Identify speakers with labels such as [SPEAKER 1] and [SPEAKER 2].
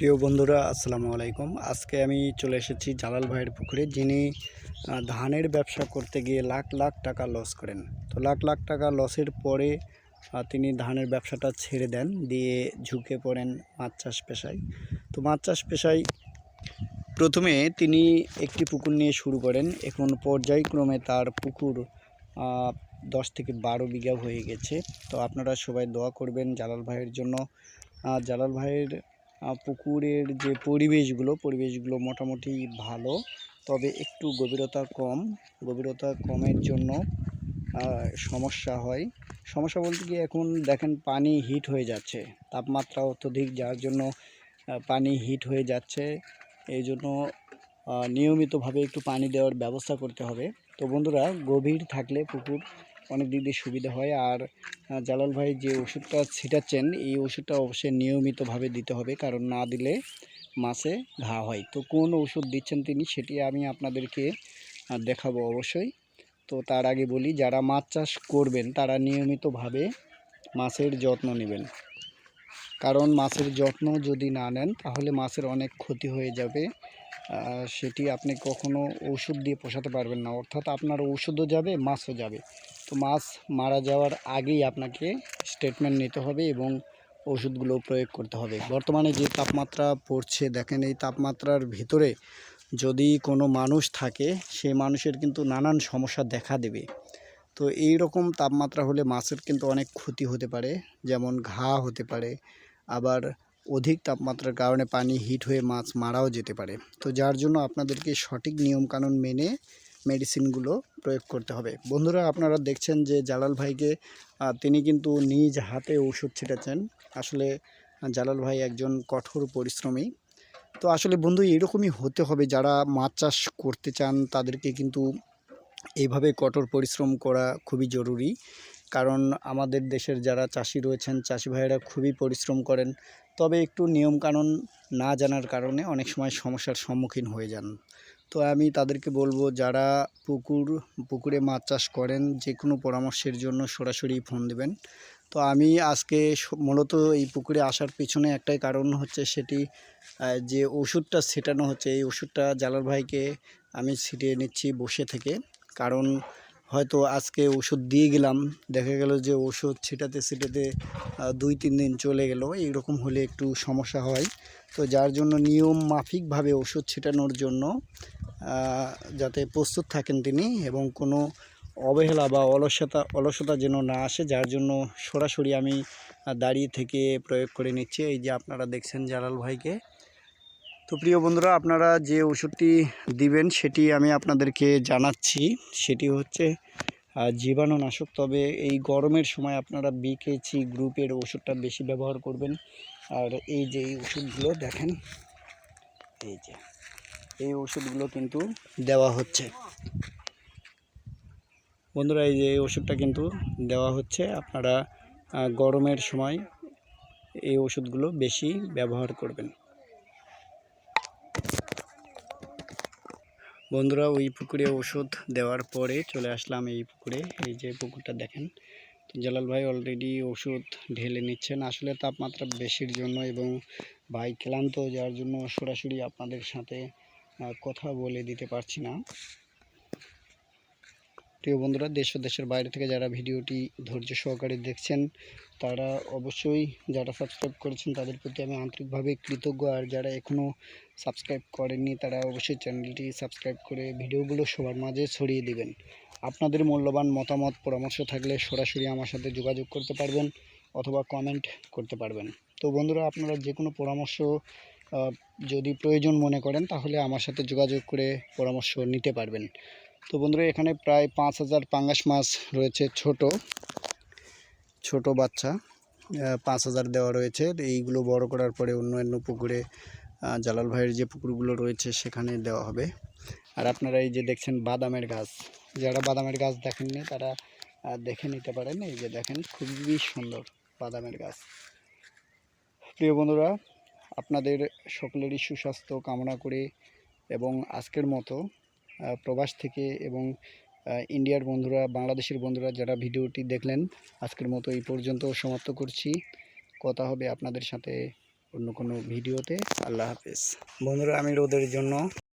[SPEAKER 1] প্রিয় বন্ধুরা, আসসালামু আলাইকুম। আজকে আমি চলে এসেছি জালাল ভাইয়ের পুকুরে, যিনি ধানের ব্যবসা করতে গিয়ে লাখ লাখ টাকা লস করেন। তো লাখ লাখ টাকা লসের পরে তিনি ধানের ব্যবসাটা ছেড়ে দেন, দিয়ে ঝুঁকে পড়েন মাছ চাষ পেশায়। তো মাছ চাষ পেশায় প্রথমে তিনি একটি পুকুর নিয়ে শুরু করেন। এখন পর্যায়ক্রমে তার পুকুর দশ থেকে বারো বিঘা হয়ে গেছে। তো আপনারা সবাই দোয়া করবেন জালাল ভাইয়ের জন্য। জালাল ভাইয়ের পুকুরের যে পরিবেশগুলো পরিবেশগুলো মোটামুটি ভালো, তবে একটু গভীরতা কম। গভীরতা কমের জন্য সমস্যা হয়। সমস্যা বলতে কি, এখন দেখেন পানি হিট হয়ে যাচ্ছে। তাপমাত্রা অত্যধিক, যার জন্য পানি হিট হয়ে যাচ্ছে। এই জন্য নিয়মিতভাবে একটু পানি দেওয়ার ব্যবস্থা করতে হবে। তো বন্ধুরা, গভীর থাকলে পুকুর অনেক দিক দিয়ে সুবিধা হয়। আর জালাল ভাই যে ওষুধটা ছিটাচ্ছেন, এই ওষুধটা অবশ্যই নিয়মিতভাবে দিতে হবে, কারণ না দিলে মাছে ঘা হয়। তো কোন ওষুধ দিচ্ছেন তিনি সেটি আমি আপনাদেরকে দেখাবো অবশ্যই। তো তার আগে বলি, যারা মাছ চাষ করবেন, তারা নিয়মিতভাবে মাছের যত্ন নেবেন। কারণ মাছের যত্ন যদি না নেন, তাহলে মাছের অনেক ক্ষতি হয়ে যাবে। সেটি আপনি কখনো ওষুধ দিয়ে পোষাতে পারবেন না। অর্থাৎ আপনার ওষুধও যাবে, মাছও যাবে। তো মাছ মারা যাওয়ার আগেই আপনাকে স্টেটমেন্ট নিতে হবে এবং ওষুধগুলো প্রয়োগ করতে হবে। বর্তমানে যে তাপমাত্রা পড়ছে, দেখেন এই তাপমাত্রার ভিতরে যদি কোনো মানুষ থাকে সেই মানুষের কিন্তু নানান সমস্যা দেখা দেবে। তো এই রকম তাপমাত্রা হলে মাছের কিন্তু অনেক ক্ষতি হতে পারে, যেমন ঘা হতে পারে আবার অধিক তাপমাত্রার কারণে পানি হিট হয়ে মাছ মারাও যেতে পারে। তো যার জন্য আপনাদেরকে সঠিক নিয়মকানুন মেনে মেডিসিনগুলো প্রয়োগ করতে হবে। বন্ধুরা, আপনারা দেখছেন যে জালাল ভাইকে তিনি কিন্তু নিজ হাতে ওষুধ ছিটেছেন আসলে জালাল ভাই একজন কঠোর পরিশ্রমী। তো আসলে বন্ধু, এরকমই হতে হবে। যারা মাছ চাষ করতে চান, তাদেরকে কিন্তু এইভাবে কঠোর পরিশ্রম করা খুবই জরুরি। কারণ আমাদের দেশের যারা চাষি রয়েছেন, চাষি ভাইয়েরা খুবই পরিশ্রম করেন। তবে একটু নিয়মকানুন না জানার কারণে অনেক সময় সমস্যার সম্মুখীন হয়ে যান। তো আমি তাদেরকে বলব, যারা পুকুর, পুকুরে মাছ চাষ করেন যে কোনো পরামর্শের জন্য সরাসরি ফোন দেবেন। তো আমি আজকে মূলত এই পুকুরে আসার পিছনে একটাই কারণ হচ্ছে সেটি যে ওষুধটা ছেটানো হচ্ছে, এই ওষুধটা জালাল ভাইকে আমি ছিটিয়ে নিচ্ছি বসে থেকে। কারণ হয়তো আজকে ওষুধ দিয়ে গেলাম, দেখা গেল যে ওষুধ ছিটাতে ছিটাতে দুই তিন দিন চলে গেল, এইরকম হলে একটু সমস্যা হয়। তো যার জন্য নিয়ম মাফিকভাবে ওষুধ ছিটানোর জন্য যাতে প্রস্তুত থাকেন তিনি এবং কোনো অবহেলা বা অলসতা অলসতা যেন না আসে, যার জন্য সরাসরি আমি দাঁড়িয়ে থেকে প্রয়োগ করে নিচ্ছি। এই যে আপনারা দেখছেন জালাল ভাইকে তো প্রিয় বন্ধুরা, আপনারা যে ওষুধটি দিবেন সেটি আমি আপনাদেরকে জানাচ্ছি। সেটি হচ্ছে জীবাণুনাশক। তবে এই গরমের সময় আপনারা বিকেচি গ্রুপের ওষুধটা বেশি ব্যবহার করবেন। আর এই যে এই ওষুধগুলো দেখেন, এই যে, এই ওষুধগুলো কিন্তু দেওয়া হচ্ছে। বন্ধুরা, এই যে এই ওষুধটা কিন্তু দেওয়া হচ্ছে। আপনারা গরমের সময় এই ওষুধগুলো বেশি ব্যবহার করবেন। বন্ধুরা ওই পুকুরে ওষুধ দেওয়ার পরে চলে আসলাম এই পুকুরে, এই যে পুকুরটা দেখেন। জালাল ভাই অলরেডি ওষুধ ঢেলে নিচ্ছেন। আসলে তাপমাত্রা বেশির জন্য এবং ভাই ক্লান্ত, যার জন্য সরাসরি আপনাদের সাথে কথা বলে দিতে পারছি না। প্রিয় বন্ধুরা, দেশ ও দেশের বাইরে থেকে যারা ভিডিওটি ধৈর্য সহকারে দেখছেন, তারা অবশ্যই যারা সাবস্ক্রাইব করেছেন তাদের প্রতি আমি আন্তরিকভাবে কৃতজ্ঞ। আর যারা এখনও সাবস্ক্রাইব করেননি, তারা অবশ্যই চ্যানেলটি সাবস্ক্রাইব করে ভিডিওগুলো সবার মাঝে ছড়িয়ে দিবেন। আপনাদের মূল্যবান মতামত, পরামর্শ থাকলে সরাসরি আমার সাথে যোগাযোগ করতে পারবেন অথবা কমেন্ট করতে পারবেন। তো বন্ধুরা, আপনারা যে কোনো পরামর্শ যদি প্রয়োজন মনে করেন, তাহলে আমার সাথে যোগাযোগ করে পরামর্শ নিতে পারবেন। তো বন্ধুরা, এখানে প্রায় পাঁচ হাজার পাঙ্গাস মাছ রয়েছে ছোট ছোট বাচ্চা। পাঁচ হাজার দেওয়া রয়েছে। এইগুলো বড় করার পরে অন্য অন্য পুকুরে জালাল ভাইয়ের যে পুকুরগুলো রয়েছে সেখানে দেওয়া হবে। আর আপনারা এই যে দেখছেন বাদামের গাছ, যারা বাদামের গাছ দেখেননি তারা দেখে নিতে পারেন। এই যে দেখেন, খুবই সুন্দর বাদামের গাছ। প্রিয় বন্ধুরা, আপনাদের সকলেরই সুস্বাস্থ্য কামনা করে এবং আজকের মতো প্রবাস থেকে এবং ইন্ডিয়ার বন্ধুরা, বাংলাদেশের বন্ধুরা যারা ভিডিওটি দেখলেন, আজকের মতো এই পর্যন্ত সমাপ্ত করছি। কথা হবে আপনাদের সাথে অন্য কোনো ভিডিওতে। আল্লাহ হাফেজ। বন্ধুরা, আমি রোদের জন্য